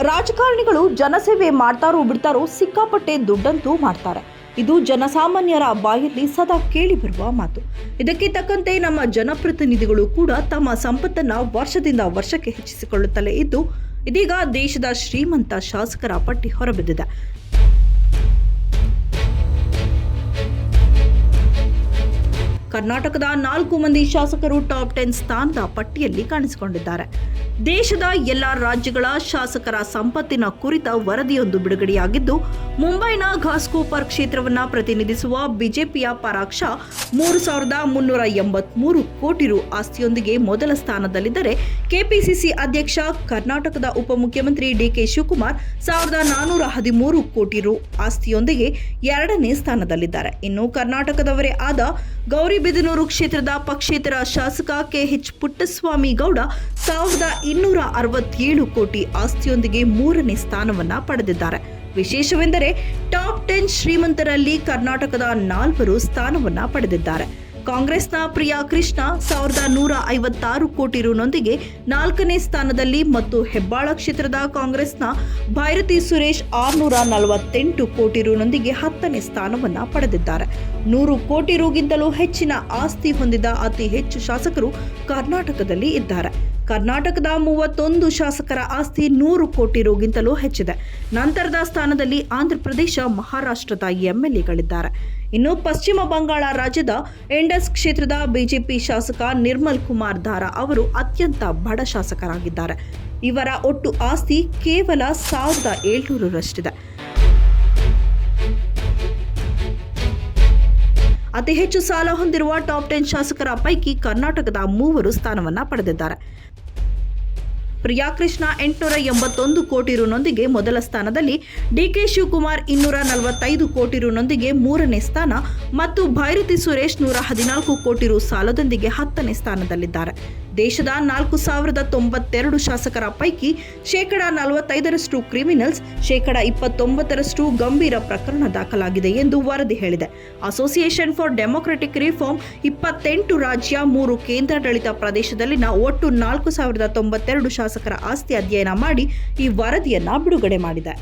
ರಾಜಕಾರಣಿಗಳು ಜನಸೇವೆ ಮಾಡ್ತಾರೋ ಬಿಡ್ತಾರೋ ಸಿಕ್ಕಾಪಟ್ಟೆ ದುಡ್ಡಂತೂ ಮಾಡ್ತಾರೆ. ಇದು ಜನಸಾಮಾನ್ಯರ ಬಾಯಲ್ಲಿ ಸದಾ ಕೇಳಿಬರುವ ಮಾತು. ಇದಕ್ಕೆ ತಕ್ಕಂತೆ ನಮ್ಮ ಜನಪ್ರತಿನಿಧಿಗಳು ಕೂಡ ತಮ್ಮ ಸಂಪತ್ತನ್ನ ವರ್ಷದಿಂದ ವರ್ಷಕ್ಕೆ ಹೆಚ್ಚಿಸಿಕೊಳ್ಳುತ್ತಲೇ ಇದ್ದು, ಇದೀಗ ದೇಶದ ಶ್ರೀಮಂತ ಶಾಸಕರ ಪಟ್ಟಿ ಹೊರಬಿದ್ದಿದೆ. ಕರ್ನಾಟಕದ ನಾಲ್ಕು ಮಂದಿ ಶಾಸಕರು ಟಾಪ್ ಟೆನ್ ಸ್ಥಾನದ ಪಟ್ಟಿಯಲ್ಲಿ ಕಾಣಿಸಿಕೊಂಡಿದ್ದಾರೆ. ದೇಶದ ಎಲ್ಲ ರಾಜ್ಯಗಳ ಶಾಸಕರ ಸಂಪತ್ತಿನ ಕುರಿತ ವರದಿಯೊಂದು ಬಿಡುಗಡೆಯಾಗಿದ್ದು, ಮುಂಬೈನ ಘಾಸ್ಕೋಪರ್ ಕ್ಷೇತ್ರವನ್ನ ಪ್ರತಿನಿಧಿಸುವ ಬಿಜೆಪಿಯ ಪರಾಕ್ಷ ಮೂರು ಸಾವಿರದ ಮುನ್ನೂರ ಎಂಬತ್ಮೂರು ಕೋಟಿ ರು ಆಸ್ತಿಯೊಂದಿಗೆ ಮೊದಲ ಸ್ಥಾನದಲ್ಲಿದ್ದರೆ, ಕೆಪಿಸಿಸಿ ಅಧ್ಯಕ್ಷ ಕರ್ನಾಟಕದ ಉಪಮುಖ್ಯಮಂತ್ರಿ ಡಿಕೆ ಶಿವಕುಮಾರ್ ಸಾವಿರದ ನಾನೂರ ಹದಿಮೂರು ಕೋಟಿ ರು ಆಸ್ತಿಯೊಂದಿಗೆ ಎರಡನೇ ಸ್ಥಾನದಲ್ಲಿದ್ದಾರೆ. ಇನ್ನು ಕರ್ನಾಟಕದವರೇ ಆದ ಗೌರಿಬಿದನೂರು ಕ್ಷೇತ್ರದ ಪಕ್ಷೇತರ ಶಾಸಕ ಕೆಎಚ್ ಪುಟ್ಟಸ್ವಾಮಿ ಗೌಡ ಸಾವಿರದ ಇನ್ನೂರ ಅರವತ್ತೇಳು ಕೋಟಿ ಆಸ್ತಿಯೊಂದಿಗೆ ಮೂರನೇ ಸ್ಥಾನವನ್ನ ಪಡೆದಿದ್ದಾರೆ. ವಿಶೇಷವೆಂದರೆ ಟಾಪ್ ಟೆನ್ ಶ್ರೀಮಂತರಲ್ಲಿ ಕರ್ನಾಟಕದ ನಾಲ್ವರು ಸ್ಥಾನವನ್ನ ಪಡೆದಿದ್ದಾರೆ. ಕಾಂಗ್ರೆಸ್ನ ಪ್ರಿಯಾ ಕೃಷ್ಣ ಸಾವಿರದ ನೂರ ಐವತ್ತಾರು ಕೋಟಿ ರುನೊಂದಿಗೆ ನಾಲ್ಕನೇ ಸ್ಥಾನದಲ್ಲಿ ಮತ್ತು ಹೆಬ್ಬಾಳ ಕ್ಷೇತ್ರದ ಕಾಂಗ್ರೆಸ್ನ ಭೈರತಿ ಸುರೇಶ್ ಆರುನೂರ ನಲವತ್ತೆಂಟು ಕೋಟಿ ರುನೊಂದಿಗೆ ಹತ್ತನೇ ಸ್ಥಾನವನ್ನು ಪಡೆದಿದ್ದಾರೆ. ನೂರು ಕೋಟಿ ರುಗಿಂತಲೂ ಹೆಚ್ಚಿನ ಆಸ್ತಿ ಹೊಂದಿದ ಅತಿ ಹೆಚ್ಚು ಶಾಸಕರು ಕರ್ನಾಟಕದಲ್ಲಿ ಇದ್ದಾರೆ. ಕರ್ನಾಟಕದ ಮೂವತ್ತೊಂದು ಶಾಸಕರ ಆಸ್ತಿ ನೂರು ಕೋಟಿ ರುಗಿಂತಲೂ ಹೆಚ್ಚಿದೆ. ನಂತರದ ಸ್ಥಾನದಲ್ಲಿ ಆಂಧ್ರಪ್ರದೇಶ ಮಹಾರಾಷ್ಟ್ರದ ಎಂಎಲ್ಎಗಳಿದ್ದಾರೆ. ಇನ್ನು ಪಶ್ಚಿಮ ಬಂಗಾಳ ರಾಜ್ಯದ ಎಂಡಸ್ ಕ್ಷೇತ್ರದ ಬಿಜೆಪಿ ಶಾಸಕ ನಿರ್ಮಲ್ ಕುಮಾರ್ ಧಾರಾ ಅವರು ಅತ್ಯಂತ ಬಡ ಶಾಸಕರಾಗಿದ್ದಾರೆ. ಇವರ ಒಟ್ಟು ಆಸ್ತಿ ಕೇವಲ ಸಾವಿರದ ಏಳ್ನೂರರಷ್ಟಿದೆ. ಅತಿ ಹೆಚ್ಚು ಸಾಲ ಹೊಂದಿರುವ ಟಾಪ್ ಟೆನ್ ಶಾಸಕರ ಪೈಕಿ ಕರ್ನಾಟಕದ ಮೂವರು ಸ್ಥಾನವನ್ನ ಪಡೆದಿದ್ದಾರೆ. ಪ್ರಿಯಾಕೃಷ್ಣ ಎಂಟುನೂರ ಎಂಬತ್ತೊಂದು ಕೋಟಿ ರುನೊಂದಿಗೆ ಮೊದಲ ಸ್ಥಾನದಲ್ಲಿ, ಡಿಕೆ ಶಿವಕುಮಾರ್ ಇನ್ನೂರ ನಲವತ್ತೈದು ಕೋಟಿ ರುನೊಂದಿಗೆ ಮೂರನೇ ಸ್ಥಾನ ಮತ್ತು ಭೈರತಿ ಸುರೇಶ್ ನೂರ ಹದಿನಾಲ್ಕು ಕೋಟಿ ರು ಸಾಲದೊಂದಿಗೆ ಹತ್ತನೇ ಸ್ಥಾನದಲ್ಲಿದ್ದಾರೆ. ದೇಶದ ನಾಲ್ಕು ಸಾವಿರದ ತೊಂಬತ್ತೆರಡು ಶಾಸಕರ ಪೈಕಿ ಶೇಕಡ ನಲವತ್ತೈದರಷ್ಟು ಕ್ರಿಮಿನಲ್ಸ್, ಶೇಕಡ ಇಪ್ಪತ್ತೊಂಬತ್ತರಷ್ಟು ಗಂಭೀರ ಪ್ರಕರಣ ದಾಖಲಾಗಿದೆ ಎಂದು ವರದಿ ಹೇಳಿದೆ. ಅಸೋಸಿಯೇಷನ್ ಫಾರ್ ಡೆಮೊಕ್ರೆಟಿಕ್ ರಿಫಾರ್ಮ್ ಇಪ್ಪತ್ತೆಂಟು ರಾಜ್ಯ, ಮೂರು ಕೇಂದ್ರಾಡಳಿತ ಪ್ರದೇಶದಲ್ಲಿನ ಒಟ್ಟು ನಾಲ್ಕು ಸಾವಿರದ ತೊಂಬತ್ತೆರಡು ಶಾಸಕರ ಆಸ್ತಿ ಅಧ್ಯಯನ ಮಾಡಿ ಈ ವರದಿಯನ್ನು ಬಿಡುಗಡೆ ಮಾಡಿದೆ.